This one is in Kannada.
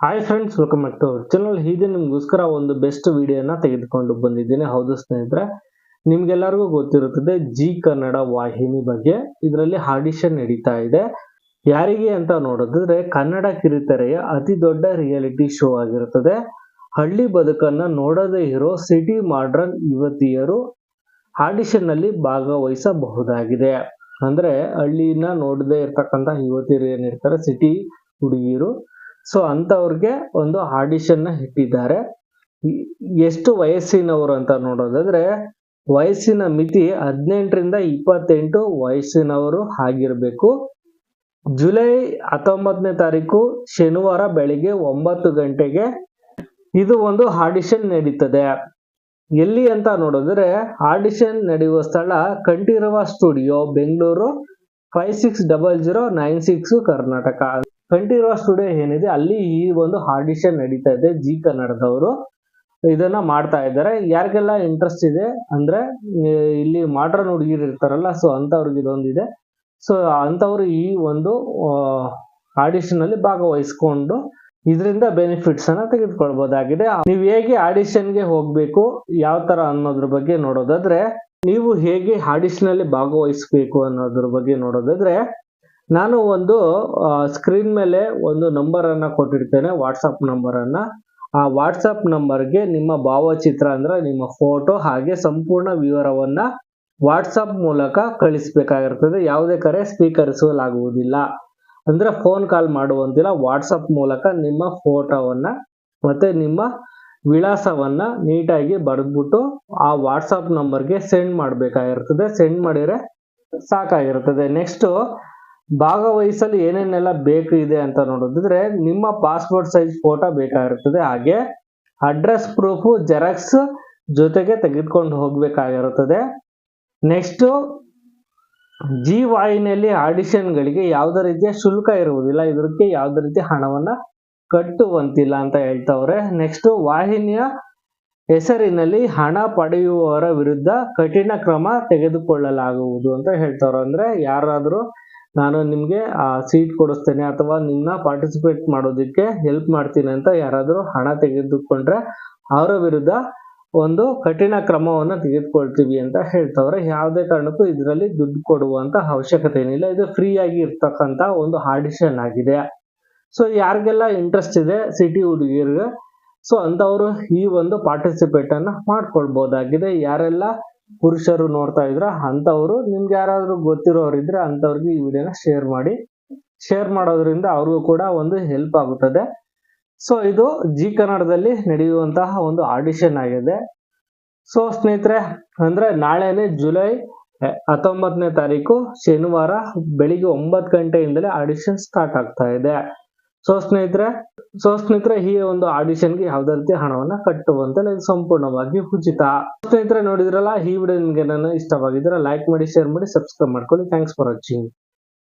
Hi friends welcome back to channel ಹೀಗೆ ನಿಮಗೋಸ್ಕರ ಒಂದು ಬೆಸ್ಟ್ ವಿಡಿಯೋನ ತೆಗೆದುಕೊಂಡು ಬಂದಿದ್ದೀನಿ. ಹೌದು ಸ್ನೇಹಿತರೆ, ನಿಮ್ಗೆಲ್ಲರಿಗೂ ಗೊತ್ತಿರುತ್ತದೆ, ಜಿ ಕನ್ನಡ ವಾಹಿನಿ ಬಗ್ಗೆ. ಇದರಲ್ಲಿ ಆಡಿಷನ್ ನಡೀತಾ ಇದೆ. ಯಾರಿಗೆ ಅಂತ ನೋಡಿದ್ರೆ ಕನ್ನಡ ಕಿರುತೆರೆಯ ಅತಿ ದೊಡ್ಡ ರಿಯಾಲಿಟಿ ಶೋ ಆಗಿರುತ್ತದೆ. ಹಳ್ಳಿ ಬದುಕನ್ನ ನೋಡದೇ ಇರೋ ಸಿಟಿ ಮಾಡ್ರನ್ ಯುವತಿಯರು ಆಡಿಷನ್ನಲ್ಲಿ ಭಾಗವಹಿಸಬಹುದಾಗಿದೆ. ಅಂದ್ರೆ ಹಳ್ಳಿನ ನೋಡದೇ ಇರ್ತಕ್ಕಂಥ ಯುವತಿಯರು ಏನಿರ್ತಾರೆ ಸಿಟಿ ಹುಡುಗಿರು ಸೊ ಅಂಥವ್ರಿಗೆ ಒಂದು ಆಡಿಷನ್ನ ಇಟ್ಟಿದ್ದಾರೆ. ಎಷ್ಟು ವಯಸ್ಸಿನವರು ಅಂತ ನೋಡೋದಾದ್ರೆ, ವಯಸ್ಸಿನ ಮಿತಿ ಹದಿನೆಂಟರಿಂದ ಇಪ್ಪತ್ತೆಂಟು ವಯಸ್ಸಿನವರು ಆಗಿರಬೇಕು. ಜುಲೈ ಹತ್ತೊಂಬತ್ತನೇ ತಾರೀಕು, ಶನಿವಾರ ಬೆಳಿಗ್ಗೆ ಒಂಬತ್ತು ಗಂಟೆಗೆ ಇದು ಒಂದು ಆಡಿಷನ್ ನಡೀತದೆ. ಎಲ್ಲಿ ಅಂತ ನೋಡಿದ್ರೆ ಆಡಿಷನ್ ನಡೆಯುವ ಸ್ಥಳ Kanteerava studio Bengaluru five six double zero nine six Karnataka. Kanteerava studio ಏನಿದೆ, ಅಲ್ಲಿ ಈ ಒಂದು ಆಡಿಷನ್ ನಡೀತಾ ಇದೆ, ಜಿ ಕನ್ನಡದವರು. ಇದನ್ನ ಮಾಡ್ತಾ ಇದ್ದಾರೆ. ಯಾರಿಗೆಲ್ಲ ಇಂಟ್ರೆಸ್ಟ್ ಇದೆ ಅಂದ್ರೆ ಇಲ್ಲಿ ಮಾಡ್ರನ್ ಹುಡುಗಿರು ಇರ್ತಾರಲ್ಲ ಸೊ ಅಂತವ್ರಿಗೆ ಇದೊಂದಿದೆ. ಸೊ ಅಂತವ್ರು ಈ ಒಂದು ಆಡಿಷನ್ ಅಲ್ಲಿ ಭಾಗವಹಿಸ್ಕೊಂಡು ಇದರಿಂದ ಬೆನಿಫಿಟ್ಸ್ ಅನ್ನ ತೆಗೆದುಕೊಳ್ಬಹುದಾಗಿದೆ ನೀವು ಹೇಗೆ ಆಡಿಷನ್ಗೆ ಹೋಗ್ಬೇಕು, ಯಾವ ತರ ಅನ್ನೋದ್ರ ಬಗ್ಗೆ ನೋಡೋದಾದ್ರೆ, ನೀವು ಹೇಗೆ ಆಡಿಷನ್ ಅಲ್ಲಿ ಭಾಗವಹಿಸಬೇಕು ಅನ್ನೋದ್ರ ಬಗ್ಗೆ ನೋಡೋದಾದ್ರೆ ನಾನು ಒಂದು ಸ್ಕ್ರೀನ್ ಮೇಲೆ ಒಂದು ನಂಬರನ್ನು ಕೊಟ್ಟಿರ್ತೇನೆ ವಾಟ್ಸಪ್ ನಂಬರನ್ನು ಆ ವಾಟ್ಸಪ್ ನಂಬರ್ಗೆ ನಿಮ್ಮ ಭಾವಚಿತ್ರ ಅಂದರೆ ನಿಮ್ಮ ಫೋಟೋ ಹಾಗೆ ಸಂಪೂರ್ಣ ವಿವರವನ್ನು ವಾಟ್ಸಪ್ ಮೂಲಕ ಕಳಿಸಬೇಕಾಗಿರ್ತದೆ. ಯಾವುದೇ ಕರೆ ಸ್ವೀಕರಿಸಲಾಗುವುದಿಲ್ಲ ಅಂದರೆ ಫೋನ್ ಕಾಲ್ ಮಾಡುವಂತಿಲ್ಲ ವಾಟ್ಸಪ್ ಮೂಲಕ ನಿಮ್ಮ ಫೋಟೋವನ್ನು ಮತ್ತು ನಿಮ್ಮ ವಿಳಾಸವನ್ನು ನೀಟಾಗಿ ಬರೆದ್ಬಿಟ್ಟು ಆ ವಾಟ್ಸಪ್ ನಂಬರ್ಗೆ ಸೆಂಡ್ ಮಾಡಬೇಕಾಗಿರ್ತದೆ. ಸೆಂಡ್ ಮಾಡಿದರೆ ಸಾಕಾಗಿರ್ತದೆ. ನೆಕ್ಸ್ಟ್ ಭಾಗವಹಿಸಲು ಏನೇನೆಲ್ಲ ಬೇಕು ಇದೆ ಅಂತ ನೋಡೋದಿದ್ರೆ ನಿಮ್ಮ ಪಾಸ್ಪೋರ್ಟ್ ಸೈಜ್ ಫೋಟೋ ಬೇಕಾಗಿರ್ತದೆ ಹಾಗೆ ಅಡ್ರೆಸ್ ಪ್ರೂಫ್ ಜೆರಾಕ್ಸ್ ಜೊತೆಗೆ ತೆಗೆದುಕೊಂಡು ಹೋಗಬೇಕಾಗಿರುತ್ತದೆ. ನೆಕ್ಸ್ಟ್ ಜಿ ವಾಹಿನಿಯಲ್ಲಿ ಆಡಿಷನ್ಗಳಿಗೆ ಯಾವುದೇ ರೀತಿಯ ಶುಲ್ಕ ಇರುವುದಿಲ್ಲ. ಇದಕ್ಕೆ ಯಾವುದೇ ರೀತಿಯ ಹಣವನ್ನ ಕಟ್ಟುವಂತಿಲ್ಲ ಅಂತ ಹೇಳ್ತವ್ರೆ. ನೆಕ್ಸ್ಟ್ ವಾಹಿನಿಯ ಹೆಸರಿನಲ್ಲಿ ಹಣ ಪಡೆಯುವವರ ವಿರುದ್ಧ ಕಠಿಣ ಕ್ರಮ ತೆಗೆದುಕೊಳ್ಳಲಾಗುವುದು ಅಂತ ಹೇಳ್ತವ್ರೆ. ಅಂದ್ರೆ ಯಾರಾದರೂ ನಾನು ನಿಮಗೆ ಆ ಸೀಟ್ ಕೊಡಿಸ್ತೇನೆ ಅಥವಾ ನಿಮ್ಮನ್ನ ಪಾರ್ಟಿಸಿಪೇಟ್ ಮಾಡೋದಕ್ಕೆ ಹೆಲ್ಪ್ ಮಾಡ್ತೀನಿ ಅಂತ ಯಾರಾದರೂ ಹಣ ತೆಗೆದುಕೊಂಡ್ರೆ ಅವರ ವಿರುದ್ಧ ಒಂದು ಕಠಿಣ ಕ್ರಮವನ್ನು ತೆಗೆದುಕೊಳ್ತೀವಿ ಅಂತ ಹೇಳ್ತವ್ರೆ. ಯಾವುದೇ ಕಾರಣಕ್ಕೂ ಇದರಲ್ಲಿ ದುಡ್ಡು ಕೊಡುವಂತ ಅವಶ್ಯಕತೆ ಏನಿಲ್ಲ. ಇದು ಫ್ರೀ ಆಗಿ ಇರ್ತಕ್ಕಂತ ಒಂದು ಆಡಿಷನ್ ಆಗಿದೆ. ಸೊ ಯಾರಿಗೆಲ್ಲ ಇಂಟ್ರೆಸ್ಟ್ ಇದೆ ಸಿಟಿ ಹುಡುಗಿರಿಗೆ ಸೊ ಅಂತವರು ಈ ಒಂದು ಪಾರ್ಟಿಸಿಪೇಟನ್ನು ಮಾಡ್ಕೊಳ್ಬೋದಾಗಿದೆ. ಯಾರೆಲ್ಲ ಪುರುಷರು ನೋಡ್ತಾ ಇದ್ರ ಅಂತವರು ನಿಮ್ಗೆ ಯಾರಾದ್ರೂ ಗೊತ್ತಿರೋರು ಇದ್ರೆ ಅಂತವ್ರಿಗೆ ಈ ವಿಡಿಯೋನ ಶೇರ್ ಮಾಡಿ. ಶೇರ್ ಮಾಡೋದ್ರಿಂದ ಅವ್ರಿಗೂ ಕೂಡ ಒಂದು ಹೆಲ್ಪ್ ಆಗುತ್ತದೆ. ಸೊ ಇದು ಜಿ ಕನ್ನಡದಲ್ಲಿ ನಡೆಯುವಂತಹ ಒಂದು ಆಡಿಷನ್ ಆಗಿದೆ. ಸೊ ಸ್ನೇಹಿತರೆ, ಅಂದ್ರೆ ನಾಳೆನೆ ಜುಲೈ ಹತ್ತೊಂಬತ್ತನೇ ತಾರೀಕು ಶನಿವಾರ ಬೆಳಿಗ್ಗೆ ಒಂಬತ್ತು ಗಂಟೆಯಿಂದಲೇ ಆಡಿಷನ್ ಸ್ಟಾರ್ಟ್ ಆಗ್ತಾ ಇದೆ. ಸೊ ಸ್ನೇಹಿತರೆ ಸೊ ಸ್ನೇಹಿತರೆ ಈ ಒಂದು ಆಡಿಷನ್ಗೆ ಯಾವುದೇ ರೀತಿ ಹಣವನ್ನ ಕಟ್ಟುವಂತೆ ಇದು ಸಂಪೂರ್ಣವಾಗಿ ಉಚಿತ. ಸ್ನೇಹಿತರೆ ನೋಡಿದ್ರಲ್ಲ, ಈ ವಿಡಿಯೋ ನಿಮಗೆ ನಾನು ಇಷ್ಟವಾಗಿದ್ರೆ ಲೈಕ್ ಮಾಡಿ ಶೇರ್ ಮಾಡಿ ಸಬ್ಸ್ಕ್ರೈಬ್ ಮಾಡ್ಕೊಳ್ಳಿ. Thanks for watching